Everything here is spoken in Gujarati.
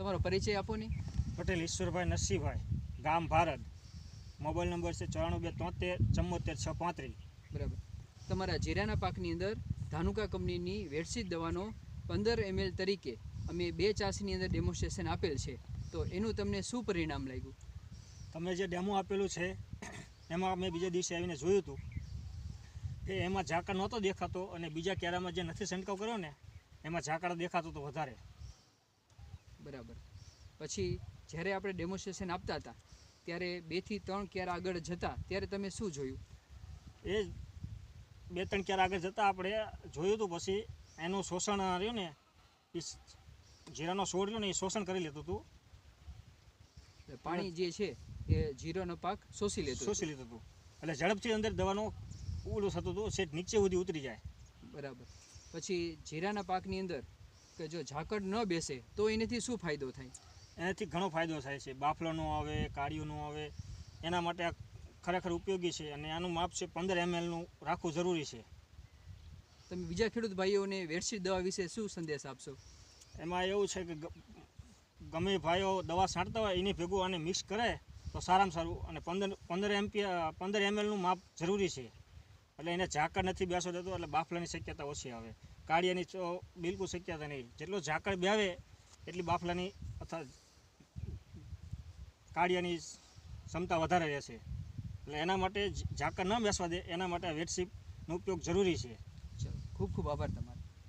તમારો પરિચય આપો ને. પટેલ ઈશ્વરભાઈ નરસિંહભાઈ ગામ ભારત. મોબાઈલ નંબર છે ચોરાણું બે તોતેર ચુમ્મોતેર છ પાંત્રીસ. બરાબર. તમારા જીરાના પાકની અંદર ધાનુકા કંપનીની વેડસીટ દવાનો પંદર એમએલ તરીકે અમે બે ચાસીની અંદર ડેમોન્સ્ટ્રેશન આપેલ છે. તો એનું તમને શું પરિણામ લાગ્યું? તમે જે ડેમો આપેલું છે એમાં અમે બીજા દિવસે આવીને જોયું હતું. કે એમાં ઝાકળ નહોતો દેખાતો અને બીજા કેરામાં જે નથી છંટકાવ કર્યો ને એમાં ઝાકળ દેખાતો હતો વધારે. બરાબર. પછી જ્યારે આપણે ડેમોન્સ્ટ્રેશન આપતા હતા ત્યારે બેથી ત્રણ ક્યારે આગળ જતા ત્યારે તમે શું જોયું? એ બે ત્રણ ક્યારે આગળ જતાં આપણે જોયું હતું પછી એનું શોષણ રહ્યું ને એ જીરાનો છોડ રહ્યો ને એ શોષણ કરી લેતું હતું. પાણી જે છે એ જીરોનો પાક શોષી લેતું શોષી લેતું હતું. એટલે ઝડપથી અંદર દવાનું ઓલું થતું હતું સેટ નીચે સુધી ઉતરી જાય. બરાબર. પછી જીરાના પાકની અંદર કે જો ઝાકળ ન બેસે તો એનાથી શું ફાયદો થાય? એનાથી ઘણો ફાયદો થાય છે. બાફલોનો આવે કાળીઓનો આવે એના માટે આ ખરેખર ઉપયોગી છે અને આનું માપ છે પંદર એમએલનું રાખવું જરૂરી છે. તમે બીજા ખેડૂત ભાઈઓને વેડશીટ દવા વિશે શું સંદેશ આપશો? એમાં એવું છે કે ગમે ભાઈઓ દવા છાંટતા હોય એની ભેગું આને મિક્સ કરે તો સારામાં સારું અને પંદર પંદર એમપી પંદર એમએલનું માપ જરૂરી છે. એટલે એને ઝાકળ નથી બેસવા દેતો એટલે બાફલાની શક્યતા ઓછી આવે. કાળિયાની તો બિલકુલ શક્યતા નહીં. જેટલો ઝાકળ બેવે એટલી બાફલાની અથવા કાળિયાની ક્ષમતા વધારે રહેશે. એટલે એના માટે ઝાકળ ન બેસવા દે, એના માટે વેટશીપનો ઉપયોગ જરૂરી છે. ખૂબ ખૂબ આભાર તમારો.